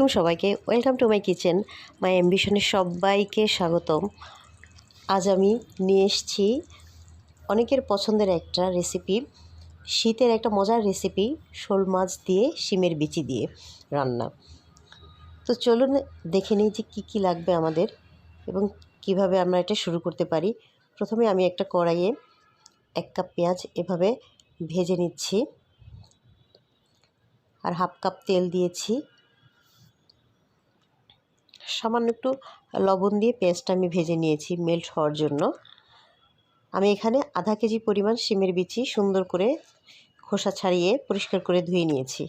আলাইকুম সবাইকে welcome to my kitchen. My অ্যাম্বিশনের সবাইকে স্বাগতম। আজ আমি নিয়ে এসেছি অনেকের পছন্দের একটা রেসিপি শীতের একটা মজার রেসিপি শোল মাছ দিয়ে শিমের বিচি দিয়ে রান্না। তো চলুন দেখে নিই যে কী কী লাগবে আমাদের এবং কীভাবে আমরা এটা শুরু করতে পারি। প্রথমে আমি একটা কড়াইয়ে এক কাপ পেঁয়াজ এভাবে ভেজে নিচ্ছি। আর হাফ কাপ তেল দিয়েছি। সামান্য একটু লবণ দিয়ে পেঁয়াজটা আমি ভেজে নিয়েছি মেল্ট হওয়ার জন্য। আমি এখানে আধা কেজি পরিমাণ শিমের বিচি সুন্দর করে খোসা ছাড়িয়ে পরিষ্কার করে ধুয়ে নিয়েছি।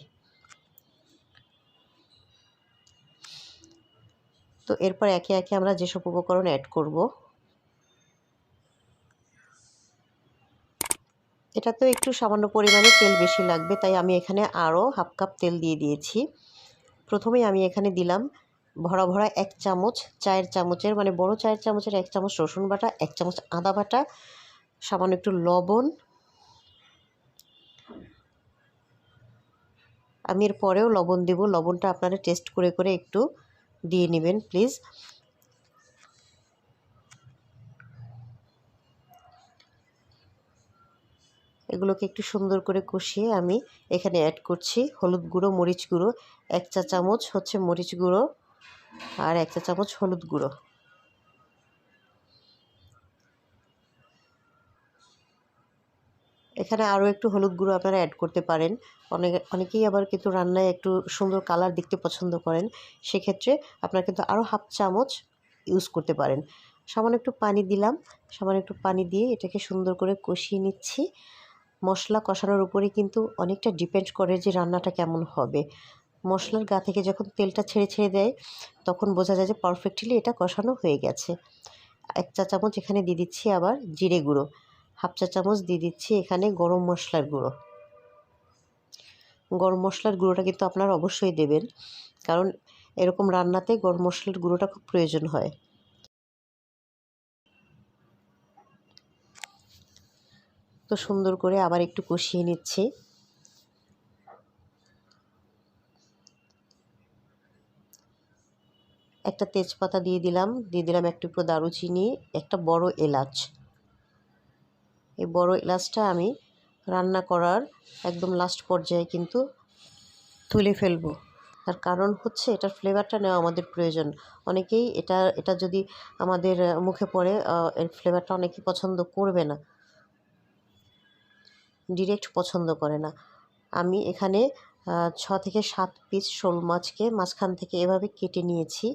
তো এরপর একে একে আমরা যেসব উপকরণ অ্যাড করব। এটাতেও একটু সামান্য পরিমাণে তেল বেশি লাগবে, তাই আমি এখানে আরও হাফ কাপ তেল দিয়ে দিয়েছি। প্রথমেই আমি এখানে দিলাম ভরা ভরা এক চামচ চায়ের চামচের মানে বড় চায়ের চামচের এক চামচ রসুন বাটা, এক চামচ আদা বাটা, সামান্য একটু লবণ। আমি এর পরেও লবণ দেব, লবণটা আপনারা টেস্ট করে করে একটু দিয়ে নেবেন, প্লিজ। এগুলোকে একটু সুন্দর করে কষিয়ে আমি এখানে অ্যাড করছি, হলুদ গুঁড়ো, মরিচ গুঁড়ো, এক চা চামচ হচ্ছে মরিচ গুঁড়ো। আর এক চা চামচ হলুদ গুঁড়ো। এখানে আরও একটু হলুদ গুঁড়ো আপনারা অ্যাড করতে পারেন। অনেকে, অনেকেই আবার কিন্তু রান্নায় একটু সুন্দর কালার দেখতে পছন্দ করেন। সেক্ষেত্রে আপনারা কিন্তু আরও হাফ চামচ ইউজ করতে পারেন। সামান্য একটু পানি দিলাম। সামান্য একটু পানি দিয়ে এটাকে সুন্দর করে কষিয়ে নিচ্ছি। মশলা কষানোর উপরে কিন্তু অনেকটা ডিপেন্ড করে যে রান্নাটা কেমন হবে। মশলার গা থেকে যখন তেলটা ছেড়ে ছেড়ে দেয়, তখন বোঝা যায় যে পারফেক্টলি এটা কষানো হয়ে গেছে। এক চা চামচ এখানে দিয়ে দিচ্ছি আবার জিরে গুঁড়ো। হাফ চা চামচ দিয়ে দিচ্ছি এখানে গরম মশলার গুঁড়ো। গরম মশলার গুঁড়োটা কিন্তু আপনারা অবশ্যই দেবেন, কারণ এরকম রান্নাতে গরম মশলার গুঁড়োটা খুব প্রয়োজন হয়। তো সুন্দর করে আবার একটু কষিয়ে নিচ্ছি। একটা তেজপাতা দিয়ে দিলাম দিয়ে দিলাম একটু টুকরো দারুচিনি, একটা বড় এলাচ। এই বড় এলাচটা আমি রান্না করার একদম লাস্ট পর্যায়ে কিন্তু তুলে ফেলব। তার কারণ হচ্ছে এটার ফ্লেভারটা নেওয়া আমাদের প্রয়োজন। অনেকেই এটা এটা যদি আমাদের মুখে পড়ে এর ফ্লেভারটা অনেকেই পছন্দ করবে না। ডিরেক্ট পছন্দ করে না। আমি এখানে ছ থেকে সাত পিস শোল মাছকে মাঝখান থেকে এভাবে কেটে নিয়েছি,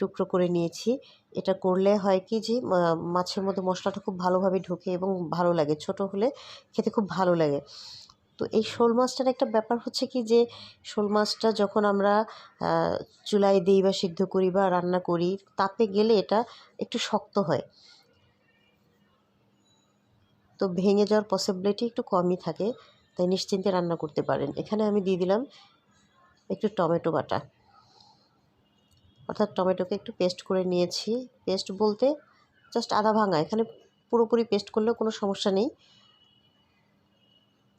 টুকরো করে নিয়েছি। এটা করলে হয় কি যে মাছের মধ্যে মশলাটা খুব ভালোভাবে ঢোকে এবং ভালো লাগে, ছোট হলে খেতে খুব ভালো লাগে। তো এই শোল মাছটার একটা ব্যাপার হচ্ছে কি যে, শোল মাছটা যখন আমরা চুলায় দিই বা সিদ্ধ করি বা রান্না করি তাপে গেলে এটা একটু শক্ত হয়। তো ভেঙে যাওয়ার পসিবিলিটি একটু কমই থাকে। তাই নিশ্চিন্তে রান্না করতে পারেন। এখানে আমি দিয়ে দিলাম একটু টমেটো বাটা। অর্থাৎ টমেটোকে একটু পেস্ট করে নিয়েছি। পেস্ট বলতে জাস্ট আধা ভাঙা। এখানে পুরোপুরি পেস্ট করলেও কোনো সমস্যা নেই।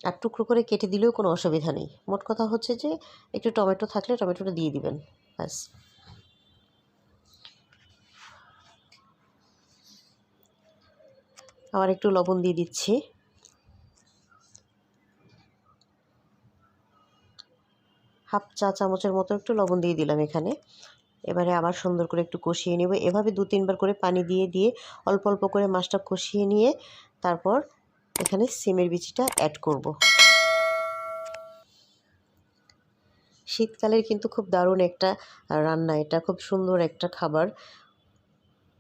আর টুকরো করে কেটে দিলেও কোনো অসুবিধা নেই। মোট কথা হচ্ছে যে একটু টমেটো থাকলে টমেটোটা দিয়ে দিবেন। ব্যাস। আবার একটু লবণ দিয়ে দিচ্ছি। হাফ চা চামচের মতো একটু লবণ দিয়ে দিলাম এখানে। এবারে আবার সুন্দর করে একটু কষিয়ে নেব। এভাবে দু, তিনবার করে পানি দিয়ে দিয়ে অল্প অল্প করে মাছটা কষিয়ে নিয়ে তারপর এখানে সিমের বিচিটা অ্যাড করব। শীতকালের কিন্তু খুব দারুণ একটা রান্না। এটা খুব সুন্দর একটা খাবার।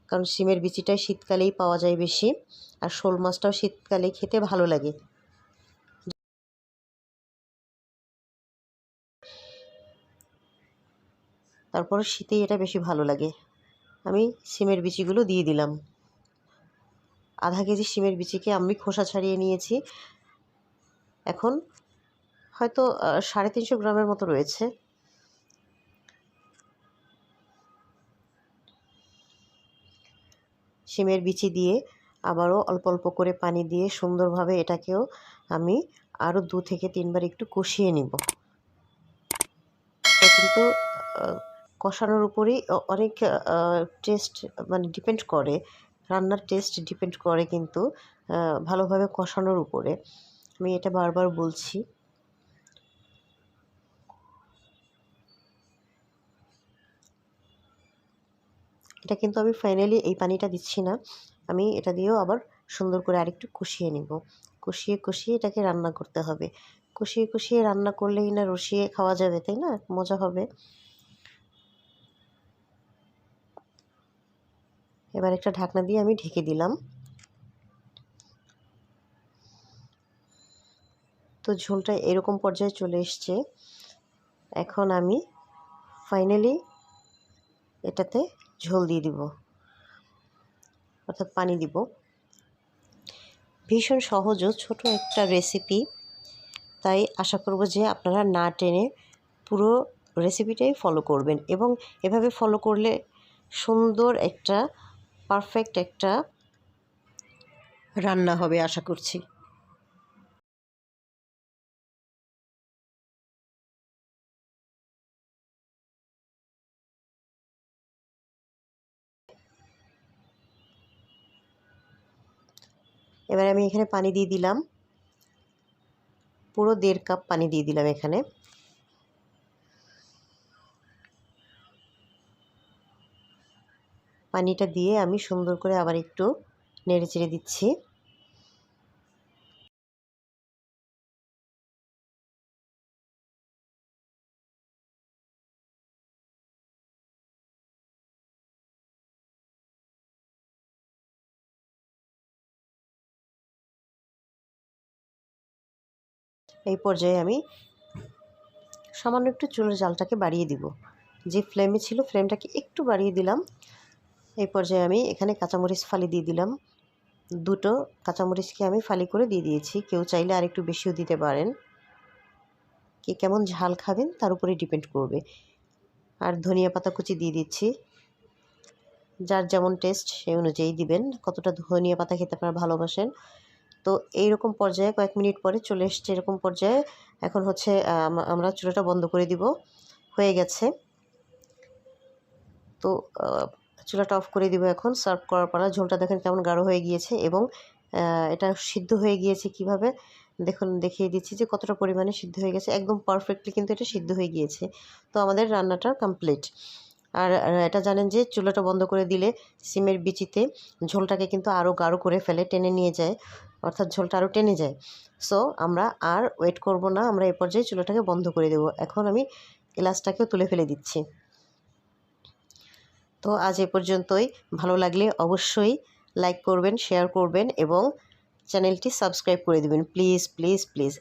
কারণ সিমের বিচিটা শীতকালেই পাওয়া যায় বেশি। আর শোল মাছটাও শীতকালে খেতে ভালো লাগে। তারপর শীতেই এটা বেশি ভালো লাগে। আমি সিমের বিচিগুলো দিয়ে দিলাম। আধা কেজি সিমের বিচিকে আমি খোসা ছাড়িয়ে নিয়েছি। এখন হয়তো সাড়ে তিনশো গ্রামের মতো রয়েছে। সিমের বিচি দিয়ে আবারও অল্প অল্প করে পানি দিয়ে সুন্দরভাবে এটাকেও আমি আরও দু থেকে তিনবার একটু কষিয়ে নিব। কিন্তু কষানোর উপরেই অনেক টেস্ট মানে ডিপেন্ড করে। রান্নার টেস্ট ডিপেন্ড করে কিন্তু ভালোভাবে কষানোর উপরে। আমি এটা বারবার বলছি। এটা কিন্তু আমি ফাইনালি এই পানিটা দিচ্ছি না। আমি এটা দিয়েও আবার সুন্দর করে আরেকটু কষিয়ে নিব। কষিয়ে কষিয়ে এটাকে রান্না করতে হবে। কষিয়ে কষিয়ে রান্না করলেই না রসিয়ে খাওয়া যাবে, তাই না? মজা হবে। এবার একটা ঢাকনা দিয়ে আমি ঢেকে দিলাম। তো ঝোলটা এরকম পর্যায়ে চলে এসছে। এখন আমি ফাইনালি এটাতে ঝোল দিয়ে দিব। অর্থাৎ পানি দিব। ভীষণ সহজ ও ছোট একটা রেসিপি তাই আশা করব যে আপনারা না টেনে পুরো রেসিপিটাই ফলো করবেন এবং এভাবে ফলো করলে সুন্দর একটা পারফেক্ট একটা রান্না হবে, আশা করছি। এবার আমি এখানে পানি দিয়ে দিলাম। পুরো দেড় কাপ পানি দিয়ে দিলাম এখানে। পানিটা দিয়ে আমি সুন্দর করে আবার একটু নেড়ে চেড়ে দিচ্ছি। এই পর্যায়ে আমি সামান্য একটু চুলের জালটাকে বাড়িয়ে দিব। যে ফ্লেমে ছিল ফ্লেমটাকে একটু বাড়িয়ে দিলাম। এই পর্যায়ে আমি এখানে কাঁচামরিচ ফালি দিয়ে দিলাম। দুটো কাঁচামরিচকে আমি ফালি করে দিয়ে দিয়েছি। কেউ চাইলে আর একটু বেশিও দিতে পারেন। কে কেমন ঝাল খাবেন তার উপরে ডিপেন্ড করবে। আর ধনিয়া পাতা কুচি দিয়ে দিচ্ছি। যার যেমন টেস্ট সেই অনুযায়ী দিবেন। কতটা ধনিয়া পাতা খেতে আপনারা ভালোবাসেন। তো এইরকম পর্যায়ে কয়েক মিনিট পরে চলে এসছে এরকম পর্যায়ে। এখন হচ্ছে আমরা চুলাটা বন্ধ করে দিব। হয়ে গেছে। তো চুলাটা অফ করে দিব এখন, সার্ভ করার পর ঝোলটা দেখেন কেমন গাঢ় হয়ে গিয়েছে এবং এটা সিদ্ধ হয়ে গিয়েছে কীভাবে? দেখুন, দেখিয়ে দিচ্ছি যে কতটা পরিমাণে সিদ্ধ হয়ে গেছে, একদম পারফেক্টলি কিন্তু এটা সিদ্ধ হয়ে গিয়েছে। তো আমাদের রান্নাটা কমপ্লিট আর এটা জানেন যে চুলাটা বন্ধ করে দিলে সিমের বিচিতে ঝোলটাকে কিন্তু আরও গাঢ় করে ফেলে, টেনে নিয়ে যায়, অর্থাৎ ঝোলটা আরও টেনে যায়। সো আমরা আর ওয়েট করব না, আমরা এ পর্যায়ে চুলাটাকে বন্ধ করে দেব। এখন আমি এলাচটাকেও তুলে ফেলে দিচ্ছি। তো আজ এ পর্যন্তই। ভালো লাগলে অবশ্যই লাইক করবেন শেয়ার করবেন এবং চ্যানেলটি সাবস্ক্রাইব করে দেবেন। Please please please